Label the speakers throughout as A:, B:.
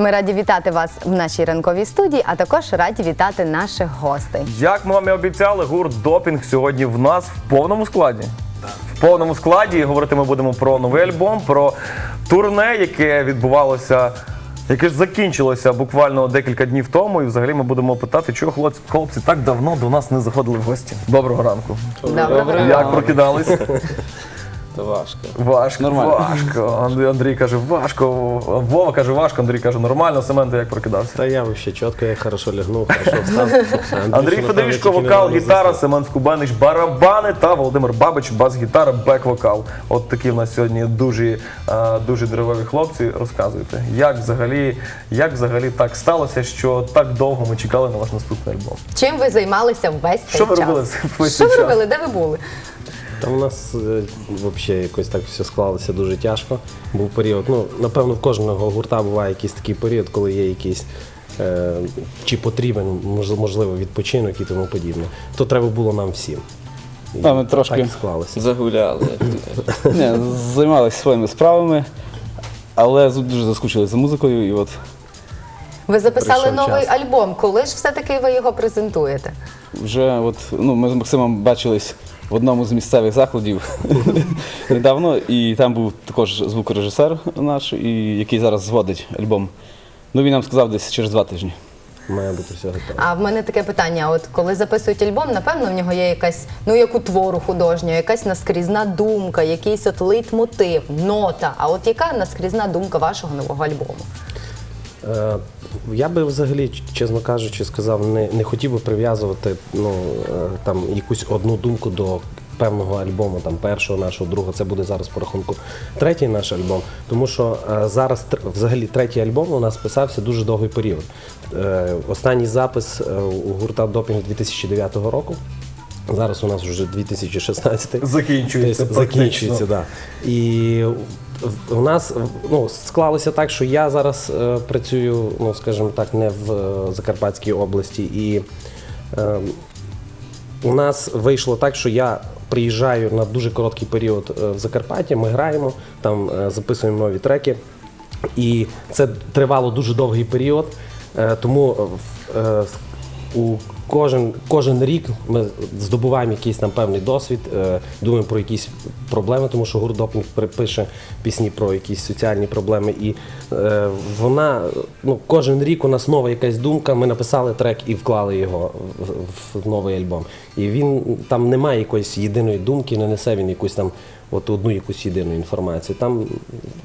A: Ми раді вітати вас в нашій ранковій студії, а також раді вітати наших гостей.
B: Як ми вам і обіцяли, гурт Допінг сьогодні в нас в повному складі. В повному складі говорити ми будемо про новий альбом, про турне, яке відбувалося, яке ж закінчилося буквально декілька днів тому. І взагалі ми будемо питати, чого хлопці, хлопці так давно до нас не заходили в гості. Доброго ранку.
A: Доброго ранку.
B: Як прокидались?
C: Це важко.
B: Важко,
C: Нормально.
B: важко. Андрій, каже, важко. Вова каже, важко. Андрій каже, нормально. Семен, ти як прокидався?
C: Та я вообще чітко, я хорошо лягнув, хорошо встав.
B: Андрій Федорішко, вокал, гітара, Семен Скубанич, барабани та Володимир Бабич, бас-гітара, бек-вокал. От такі в нас сьогодні дуже, е, дуже деревові хлопці. Розказуйте, як взагалі, як взагалі так сталося, що так довго ми чекали на ваш наступний альбом?
A: Чим ви займалися весь цей
B: Що ви робили весь
A: Що ви
B: час?
A: робили? Де ви були?
C: Там у нас е, взагалі якось так все склалося дуже тяжко. Був період. Ну, напевно, в кожного гурта буває якийсь такий період, коли є якийсь. е, Чи потрібен, мож- можливо, відпочинок і тому подібне. То треба було нам всім. І
D: Та, ми
C: так
D: трошки
C: і склалося.
D: загуляли. як то кажуть. Ні, займалися своїми справами, але дуже заскучили за музикою. І от
A: Ви записали
C: Прийшов
A: новий
C: час.
A: альбом. Коли ж все-таки ви його презентуєте?
D: вже от, ну, ми з Максимом бачились в одному з місцевих закладів недавно, і там був також звукорежисер наш, і, який зараз зводить альбом. Ну, він нам сказав десь через два тижні.
C: Має бути все готово.
A: А в мене таке питання: от коли записують альбом, напевно, в нього є якась, ну як у твору художнього, якась наскрізна думка, якийсь от лейтмотив, нота. А от яка наскрізна думка вашого нового альбому?
C: Е, Я би взагалі, чесно кажучи, сказав, не, не хотів би прив'язувати ну, е, там, якусь одну думку до певного альбому, там, першого нашого, другого. Це буде зараз по рахунку третій наш альбом. Тому що е, зараз взагалі третій альбом у нас писався дуже довгий період. Е, Останній запис у гурта Допінг 2009 року. Зараз у нас вже 2016.
B: Закінчується
C: Десь закінчується, да. І у нас ну, склалося так, що я зараз е, працюю, ну скажімо так, не в е, Закарпатській області. І е, у нас вийшло так, що я приїжджаю на дуже короткий період е, в Закарпаття, ми граємо, там е, записуємо нові треки. І це тривало дуже довгий період. Е, Тому е, е, у кожен, кожен рік ми здобуваємо якийсь там певний досвід, е, думаємо про якісь проблеми, тому що гурт Допінг пише пісні про якісь соціальні проблеми. І е, вона, ну, кожен рік у нас нова якась думка. Ми написали трек і вклали його в, в новий альбом. І він там немає якоїсь єдиної думки, не несе він якусь там от одну якусь єдину інформацію. Там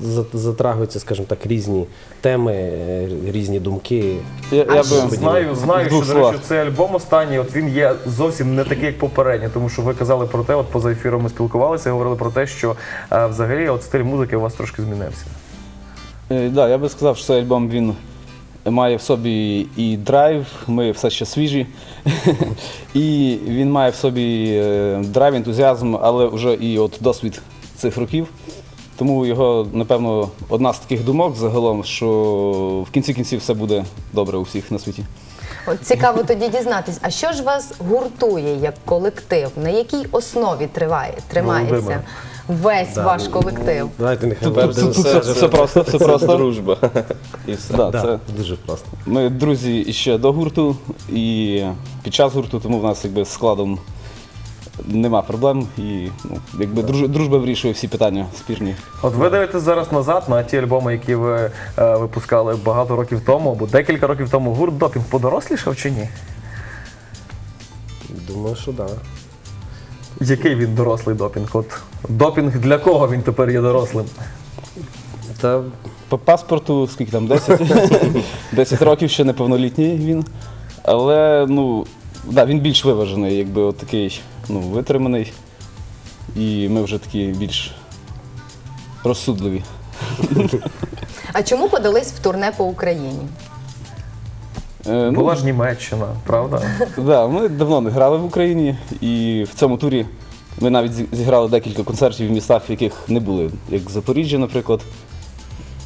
C: за- затрагуються, скажімо так, різні теми, е, різні думки.
D: Я, я би
B: Знаю, знаю,
D: двох
B: що до
D: словах.
B: Цей альбом от він є зовсім не такий, як попередній, тому що ви казали про те, от поза ефіром ми спілкувалися, говорили про те, що е, взагалі от стиль музики у вас трошки змінився.
D: Е, Да, я би сказав, що цей альбом він має в собі і драйв, ми все ще свіжі. і він має в собі е, драйв, ентузіазм, але вже і от досвід цих років. Тому його, напевно, одна з таких думок загалом, що в кінці кінців все буде добре у всіх на світі.
A: От цікаво тоді дізнатись, а що ж вас гуртує як колектив? На якій основі триває, тримається
B: Володимир.
A: весь ваш колектив?
C: Давайте нехай
D: Тут, тут, тут
C: все-
D: все, все просто, все просто.
E: дружба. І все.
D: Да,
C: Да,
D: це,
C: дуже просто.
D: ми друзі ще до гурту і під час гурту, тому в нас якби з складом нема проблем. І ну, якби друж- дружба вирішує всі питання спірні.
B: От ви дивитесь зараз назад на ті альбоми, які ви е, випускали багато років тому, або декілька років тому. Гурт Допінг подорослішав чи ні?
C: Думаю, що так. Да.
B: Який він дорослий допінг? От допінг для кого він тепер є дорослим?
C: Та
D: По паспорту, скільки там, 10? 10 років ще неповнолітній він. Але ну, да, він більш виважений, якби от такий ну, витриманий. І ми вже такі більш розсудливі.
A: А чому подались в турне по Україні?
D: Е, ну,
B: Була ж Німеччина, правда?
D: Да, ми давно не грали в Україні, і в цьому турі ми навіть зі- зіграли декілька концертів в містах, в яких не були, як Запоріжжя, наприклад.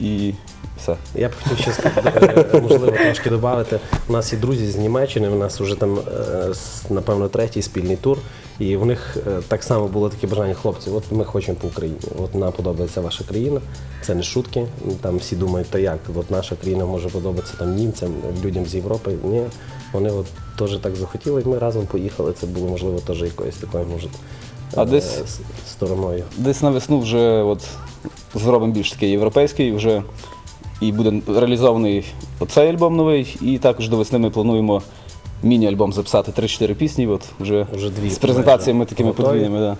D: і все.
C: Я б хотів ще сказати, е, можливо трошки додати. У нас є друзі з Німеччини. У нас вже там е, напевно третій спільний тур. І в них е, так само було таке бажання хлопці. От ми хочемо по Україні. От нам подобається ваша країна. Це не шутки. Там всі думають, та як, от наша країна може подобатися там німцям, людям з Європи. Ні, вони от теж так захотіли, і ми разом поїхали. Це було можливо теж якоюсь такою, може,
D: А
C: е,
D: десь-
C: стороною.
D: Десь на весну вже от зробимо більш такий європейський, вже і буде реалізований оцей альбом новий. І також до весни ми плануємо міні-альбом записати 3-4 пісні. От вже,
C: Вже дві
D: з презентаціями такими подвійними. Да.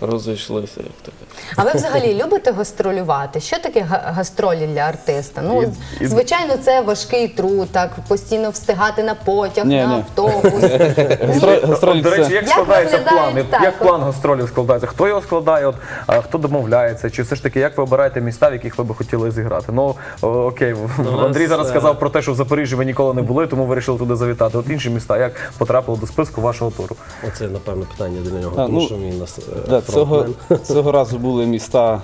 E: Розійшлися, як таке.
A: А ви взагалі любите гастролювати? Що таке га- гастролі для артиста? Ну,
B: І- і-
A: звичайно, це важкий труд, так постійно встигати на потяг,
D: Ні,
A: на
D: ні.
A: автобус.
D: Гастро- Гастролі
B: До речі,
D: це
B: як
A: Як
B: складається
A: виглядають
B: план?
A: так,
B: Як
A: от?
B: план гастролів складається? Хто його складає? От, а хто домовляється? Чи все ж таки як ви обираєте міста, в яких ви би хотіли зіграти? Ну о, окей,
C: Ну,
B: Андрій
C: нас,
B: зараз
C: е,
B: сказав про те, що в Запоріжжі ви ніколи не були, тому вирішили туди завітати. От інші міста, як потрапили до списку вашого туру?
C: Оце, напевно, питання до нього,
D: А,
C: тому
D: ну,
C: що він нас е,
D: Да, цього, цього разу були міста.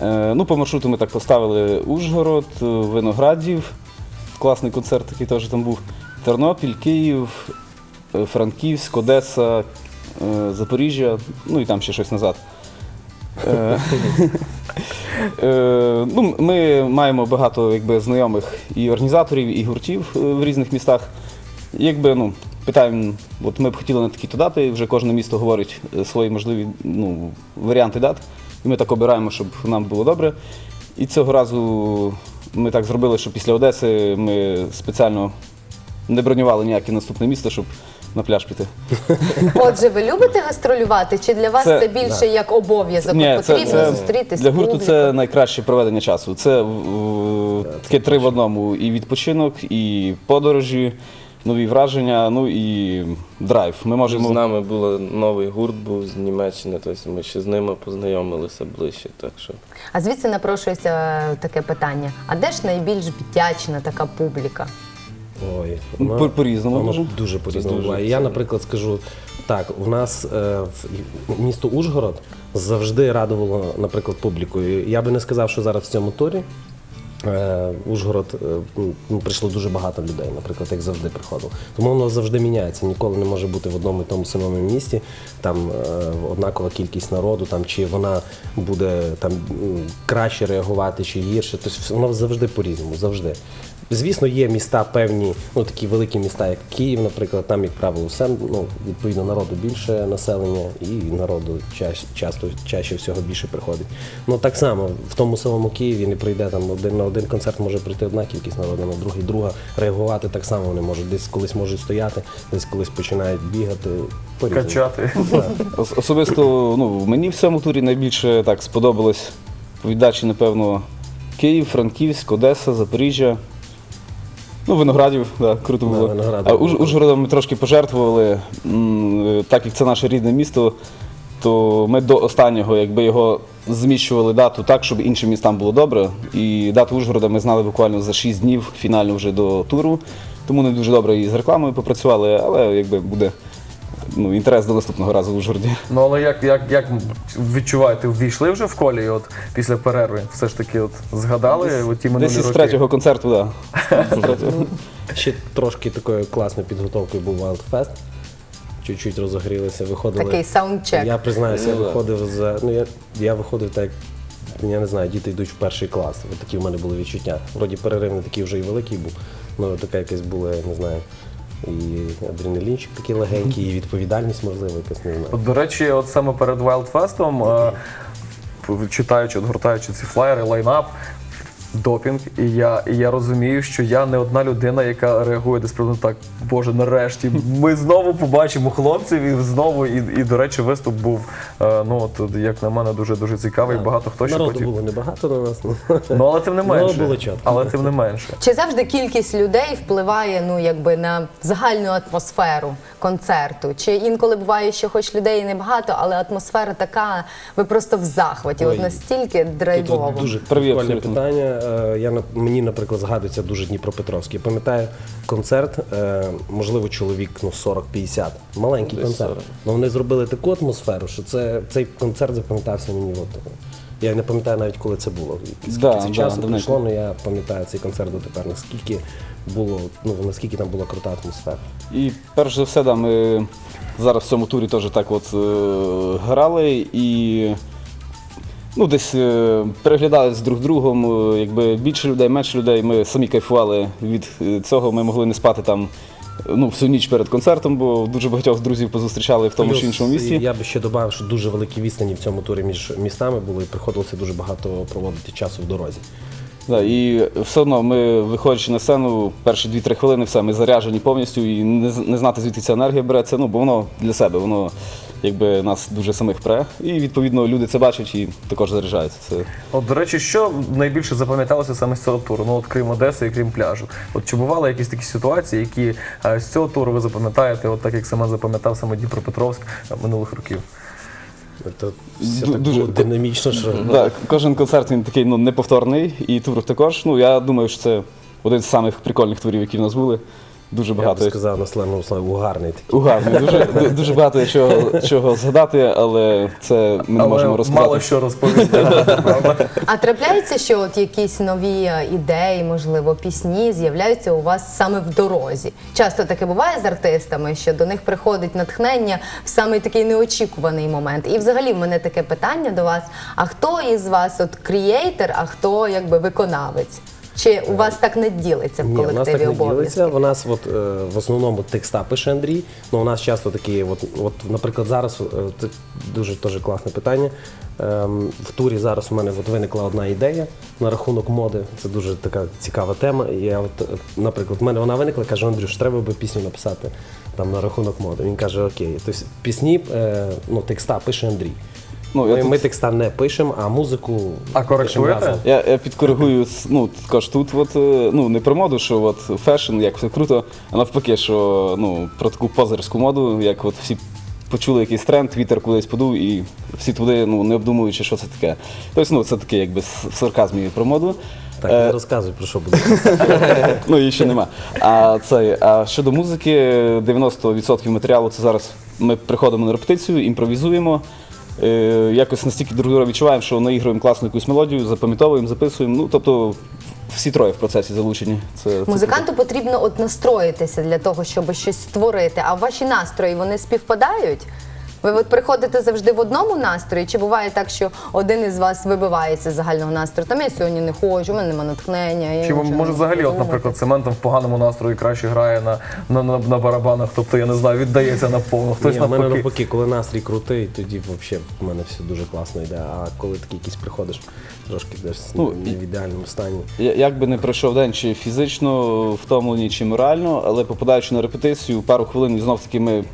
D: Е, ну, по маршруту ми так поставили Ужгород, е, Виноградів. Класний концерт такий теж там був. Тернопіль, Київ, е, Франківськ, Одеса, е, Запоріжжя, ну і там ще щось назад. Е, е, ну, ми маємо багато якби, знайомих і організаторів, і гуртів е, в різних містах. Якби, ну, питаємо, от ми б хотіли на такі-то дати, вже кожне місто говорить е, свої можливі ну, варіанти дат. І ми так обираємо, щоб нам було добре. І цього разу ми так зробили, що після Одеси ми спеціально не бронювали ніяке наступне місто, щоб на пляж піти.
A: Отже, ви любите гастролювати? Чи для вас це,
D: Це-
A: більше як обов'язок?
D: Ні,
A: От Потрібно зустрітись
D: для гурту це найкраще проведення часу. Це в- таке три в одному: і відпочинок, і подорожі, нові враження, ну і драйв. Ми можемо...
E: З нами був новий гурт був з Німеччини, тобто ми ще з ними познайомилися ближче. Так що
A: А звідси напрошується таке питання: а де ж найбільш вдячна така публіка?
C: Ой,
D: Ну,
C: вона-
D: по- по-різному дуже.
C: дуже по-різному
E: дуже
C: буває. Я, наприклад, скажу так: у нас е, в місто Ужгород завжди радувало, наприклад, публікою. Я би не сказав, що зараз в цьому турі. Е, Ужгород е, прийшло дуже багато людей, наприклад, як завжди приходило. Тому воно завжди міняється. Ніколи не може бути в одному і тому самому місті там е, однакова кількість народу, там чи вона буде там краще реагувати чи гірше. Тобто воно завжди по-різному, завжди. Звісно, є міста певні, ну такі великі міста, як Київ, наприклад, там, як правило, все, ну, відповідно народу більше населення і народу ча- часто чаще всього більше приходить. Ну так само в тому самому Києві не прийде там один на один концерт може прийти одна кількість народу, на другий друга. Реагувати так само вони можуть. Десь колись можуть стояти, десь колись починають бігати. по-різному.
B: Качати.
D: Ос- Особисто ну, мені в цьому турі найбільше так сподобалось по віддачі, напевно, Київ, Франківськ, Одеса, Запоріжжя. Ну, виноградів, да, круто
C: Да,
D: було.
C: Виноградів
D: а Уж, Ужгородом ми трошки пожертвували, м, е, так як це наше рідне місто, то ми до останнього якби його зміщували дату так, щоб іншим містам було добре. І дату Ужгорода ми знали буквально за 6 днів фінально вже до туру. Тому не дуже добре і з рекламою попрацювали, але якби буде ну, інтерес до наступного разу в Ужгороді.
B: Ну але як, як, як відчуваєте, ввійшли вже в колі от після перерви? Все ж таки, от згадали от ті минулі
D: Десь із
B: роки?
D: третього концерту, так. Да.
C: Ще трошки такою класною підготовкою був Wild Fest. Чуть-чуть розогрілися, виходили.
A: Такий саундчек.
C: Я признаюся, я
D: Ну,
C: виходив за. Ну я, я виходив так, я не знаю, діти йдуть в перший клас. От такі в мене були відчуття. Вроді перерив не такий вже і великий був. Ну така якась була, я не знаю. І адреналінчик такий легенький, і відповідальність, можливо, якась не знаю.
B: От, До речі, от саме перед Wildfest, е, читаючи, от гортаючи ці флаєри, лайнап, допінг, і я, і я розумію, що я не одна людина, яка реагує десь приблизно так, боже, нарешті, ми знову побачимо хлопців і знову, і, і до речі, виступ був, е, ну, от, як на мене, дуже дуже цікавий. Багато хто ще
C: Народу
B: потім.
C: було небагато на нас. Ну.
B: Але тим не менше.
C: було чітко.
B: Але тим не менше.
A: Чи завжди кількість людей впливає ну якби на загальну атмосферу концерту? Чи інколи буває, що хоч людей небагато, але атмосфера така, ви просто в захваті,
C: Ой,
A: от настільки драйвово.
C: дуже
D: Праві,
C: питання. Е, я мені, наприклад, згадується дуже Дніпропетровський. Я пам'ятаю концерт, е, можливо, чоловік ну 40-50. Маленький
E: Десь
C: концерт.
E: 40.
C: Ну вони зробили таку атмосферу, що це цей концерт запам'ятався мені. От, я не пам'ятаю навіть, коли це було. Скільки
D: Да,
C: це
D: да,
C: часу
D: давненько.
C: пройшло, але я пам'ятаю цей концерт дотепер. Наскільки було, ну наскільки там була крута атмосфера.
D: І перш за все, да, ми зараз в цьому турі теж так от е, грали і ну, десь е, переглядали з друг другом, е, якби більше людей, менше людей. Ми самі кайфували від е, цього. Ми могли не спати там е, ну, всю ніч перед концертом, бо дуже багатьох друзів позустрічали в тому
C: Плюс,
D: чи іншому місці.
C: Я би ще додав, що дуже великі відстані в цьому турі між містами були, і приходилося дуже багато проводити часу в дорозі.
D: Да, і все одно ми, виходячи на сцену, перші 2-3 хвилини все, ми заряджені повністю і не, не знати, звідки ця енергія береться, ну, бо воно для себе, воно якби нас дуже самих пре. І відповідно люди це бачать і також заряджаються. Це
B: От, до речі, що найбільше запам'яталося саме з цього туру? Ну, от крім Одеси і крім пляжу. От чи бували якісь такі ситуації, які е, з цього туру ви запам'ятаєте, от так як Семен запам'ятав саме Дніпропетровськ е, минулих років?
C: Це все
D: Ду-
C: так
D: дуже-
C: було динамічно, що
D: Так, кожен концерт він такий ну, неповторний, і тур також. Ну, я думаю, що це один з самих прикольних творів, які в нас були. Дуже
C: я
D: багато.
C: б сказав на сленгу слові угарний такий.
D: Угарний. Дуже, дуже багато чого, чого згадати, але це ми не можемо розказати.
B: мало що розповісти.
A: А трапляється, що от якісь нові ідеї, можливо, пісні з'являються у вас саме в дорозі. Часто таке буває з артистами, що до них приходить натхнення в самий такий неочікуваний момент. І взагалі в мене таке питання до вас: а хто із вас от крієйтер, а хто якби виконавець? Чи у вас так не ділиться в
C: Ні, у нас
A: колективі
C: так не ділиться. У нас от, е, в основному текста пише Андрій. Ну, у нас часто такі, от, от, наприклад, зараз е, це дуже теж класне питання. Ем, в турі зараз у мене от виникла одна ідея на рахунок моди. Це дуже така цікава тема. І я, от, е, наприклад, в мене вона виникла, каже, Андрюш, треба би пісню написати там на рахунок моди. Він каже, окей. Тобто пісні, е, ну, текста пише Андрій.
D: Ну, я
C: ми,
D: тут-
C: ми текста не пишемо, а музику
B: А
C: пишемо
B: коректуєте?
C: разом.
D: Я, я підкоригую с- ну, також тут, от, е, ну не про моду, що от фешн, як все круто, а навпаки, що ну, про таку позерську моду, як от всі почули якийсь тренд, вітер кудись подув, і всі туди, ну не обдумуючи, що це таке. Тобто, ну це таке, якби с- в сарказмі про моду.
C: Так,
D: Е,
C: не розказуй про що буде.
D: ну її ще нема. А це а щодо музики, 90% матеріалу це зараз ми приходимо на репетицію, імпровізуємо. Е, якось настільки друг друга відчуваємо, що наігруємо класну якусь мелодію, запам'ятовуємо, записуємо. Ну тобто всі троє в процесі залучені. Це, це
A: Музиканту потрібно от настроїтися для того, щоб щось створити. А ваші настрої вони співпадають? Ви от приходите завжди в одному настрої, чи буває так, що один із вас вибивається з загального настрою? Там я сьогодні не хочу, у мене немає натхнення. Я
B: Чи може взагалі, от, наприклад, Семен там в поганому настрої краще грає на, на, на, на барабанах, тобто я не знаю, віддається на повну. Хтось
C: Ні, в мене
B: навпаки.
C: коли настрій крутий, тоді взагалі в мене все дуже класно йде. А коли такий якийсь приходиш, трошки десь
D: Ну,
C: не в ідеальному стані.
D: Я- Як би не пройшов день чи фізично втомлені, чи морально, але попадаючи на репетицію, пару хвилин і знов таки ми,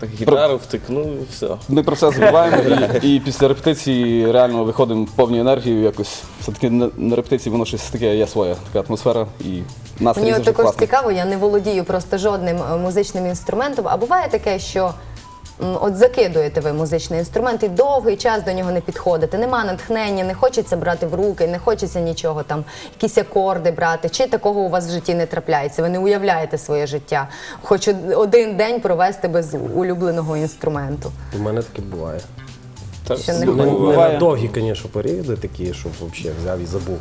E: Так гітару втикнув і все.
D: ми про все забуваємо. І, і після репетиції реально виходимо в повній енергію. Якось все-таки на, на репетиції воно щось таке є своє, така атмосфера і настрій
A: Мені от
D: завжди
A: також
D: класний.
A: цікаво, я не володію просто жодним е, музичним інструментом. А буває таке, що от закидуєте ви музичний інструмент і довгий час до нього не підходите. Нема натхнення, не хочеться брати в руки, не хочеться нічого там, якісь акорди брати. Чи такого у вас в житті не трапляється? Ви не уявляєте своє життя. Хоч один день провести без улюбленого інструменту.
C: У мене таке буває.
A: Що не
C: Не,
A: Ну,
C: не на довгі, звісно, періоди такі, щоб взагалі взяв і забув.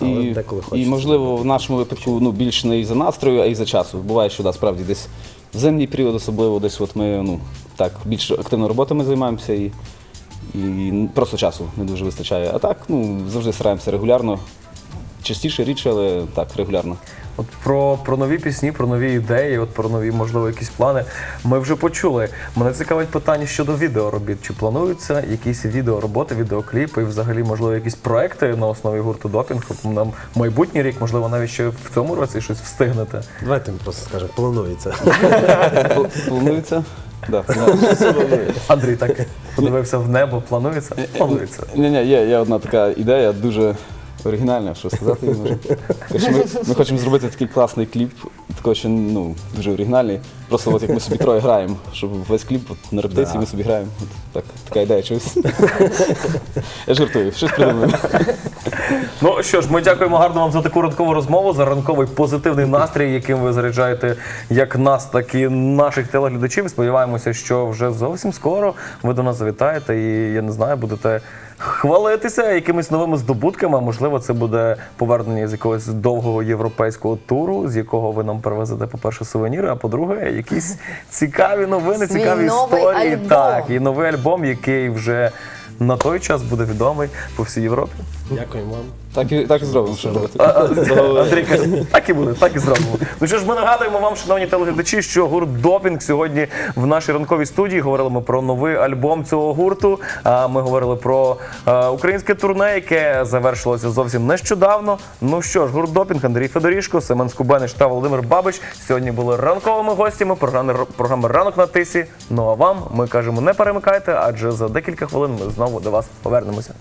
C: Але
D: І,
C: деколи
D: і можливо, в нашому випадку ну, більш не із-за настрою, а й за часу. Буває, що да, справді десь в зимній період особливо десь от ми ну, так, більш активно роботами займаємося і, і просто часу не дуже вистачає. А так, ну, завжди стараємося регулярно. Частіше рідше, але так, регулярно.
B: От про, про нові пісні, про нові ідеї, от про нові, можливо, якісь плани. Ми вже почули. Мене цікавить питання щодо відеоробіт. Чи плануються якісь відеороботи, відеокліпи, і взагалі, можливо, якісь проекти на основі гурту допінг? От На майбутній рік, можливо, навіть ще в цьому році щось встигнете.
C: Давайте ми просто скажемо, планується.
D: Планується? Да, да.
B: Андрій так подивився в небо. Планується? Планується.
D: Ні, ні, є, є одна така ідея, дуже оригінальна, що сказати ми, ми хочемо зробити такий класний кліп, такий, що ну, дуже оригінальний. Просто от як ми собі троє граємо, щоб весь кліп от, на репетиції
C: Да.
D: ми собі граємо. От, так, така ідея чогось. Я жартую, щось придумаю.
B: Ну що ж, ми дякуємо гарно вам за таку ранкову розмову, за ранковий позитивний настрій, яким ви заряджаєте як нас, так і наших телеглядачів. Сподіваємося, що вже зовсім скоро ви до нас завітаєте і я не знаю, будете. Хвалитися якимись новими здобутками, можливо, це буде повернення з якогось довгого європейського туру, з якого ви нам привезете, по-перше, сувеніри, а по-друге, якісь цікаві новини,
A: Свій
B: цікаві
A: новий
B: історії.
A: альбом.
B: Так, і новий альбом, який вже на той час буде відомий по всій Європі.
C: Дякуємо вам.
D: Так і, так і зробимо, що робити.
B: А, а, Андрій каже, так і буде, так і зробимо. Ну що ж, ми нагадуємо вам, шановні телеглядачі, що гурт Допінг сьогодні в нашій ранковій студії. Говорили ми про новий альбом цього гурту. А ми говорили про е, українське турне, яке завершилося зовсім нещодавно. Ну що ж, гурт Допінг, Андрій Федорішко, Семен Скубенич та Володимир Бабич сьогодні були ранковими гостями програми, програми Ранок на тисі. Ну а вам ми кажемо, не перемикайте, адже за декілька хвилин ми знову до вас повернемося.